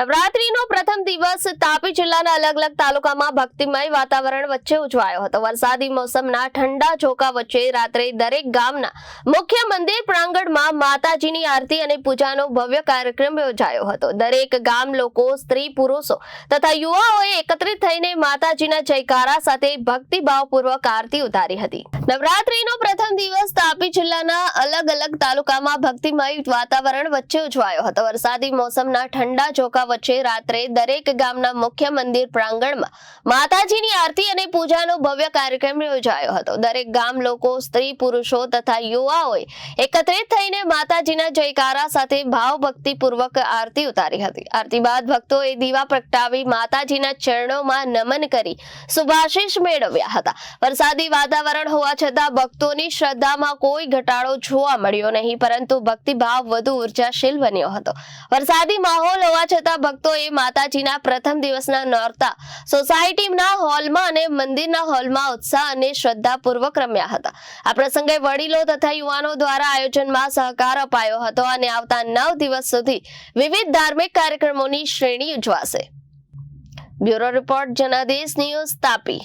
નવરાત્રીનો પ્રથમ દિવસ તાપી જિલ્લાના અલગ અલગ તાલુકામાં ભક્તિમય વાતાવરણ વચ્ચે ઉજવાયો હતો. વરસાદી મોસમના ઠંડા ચોકા વચ્ચે રાત્રે દરેક ગામના મુખ્ય મંદિર પ્રાંગણમાં માતાજીની આરતી અને પૂજાનો ભવ્ય કાર્યક્રમ યોજાયો હતો. દરેક ગામ લોકો, સ્ત્રી, પુરુષો તથા યુવાઓએ એકત્રિત થઈને માતાજીના જયકારા સાથે ભક્તિભાવપૂર્વક આરતી ઉતારી હતી. નવરાત્રીનો પ્રથમ દિવસ તાપી જિલ્લાના અલગ અલગ તાલુકામાં ભક્તિમય વાતાવરણ વચ્ચે ઉજવાયો હતો. વરસાદી મોસમના ઠંડા ચોકા વચ્ચે રાત્રે દરેક ગામના મુખ્ય મંદિર પ્રાંગણમાં માતાજીની આરતી અને પૂજાનો ભવ્ય કાર્યક્રમ યોજાયો હતો. દરેક ગામ લોકો, સ્ત્રી પુરુષો તથા યુવાઓએ એકત્રિત થઈને માતાજીના જયકારા સાથે ભાવભક્તિપૂર્વક આરતી ઉતારી હતી. આરતી બાદ ભક્તોએ દીવા પ્રગટાવી માતાજીના ચરણોમાં નમન કરી સુભાશીષ મેળવ્યા હતા. વરસાદી વાતાવરણ હોવા છતાં ભક્તોની શ્રદ્ધામાં કોઈ ઘટાડો જોવા મળ્યો નહીં, પરંતુ ભક્તિભાવ વધુ ઉર્જાશીલ બન્યો હતો. વરસાદી માહોલ હોવા છતાં ભક્તોએ માતાજીના પ્રથમ દિવસના નોરતા સોસાયટીના હોલમાં અને મંદિરના હોલમાં ઉત્સાહ અને શ્રદ્ધાપૂર્વક રમ્યા હતા. આ પ્રસંગે વડીલો તથા યુવાનો દ્વારા આયોજનમાં સહકાર અપાયો હતો અને આવતા નવ દિવસ સુધી વિવિધ ધાર્મિક કાર્યક્રમોની શ્રેણી ઉજવાશે. Bureau report Janadesh news Tapi.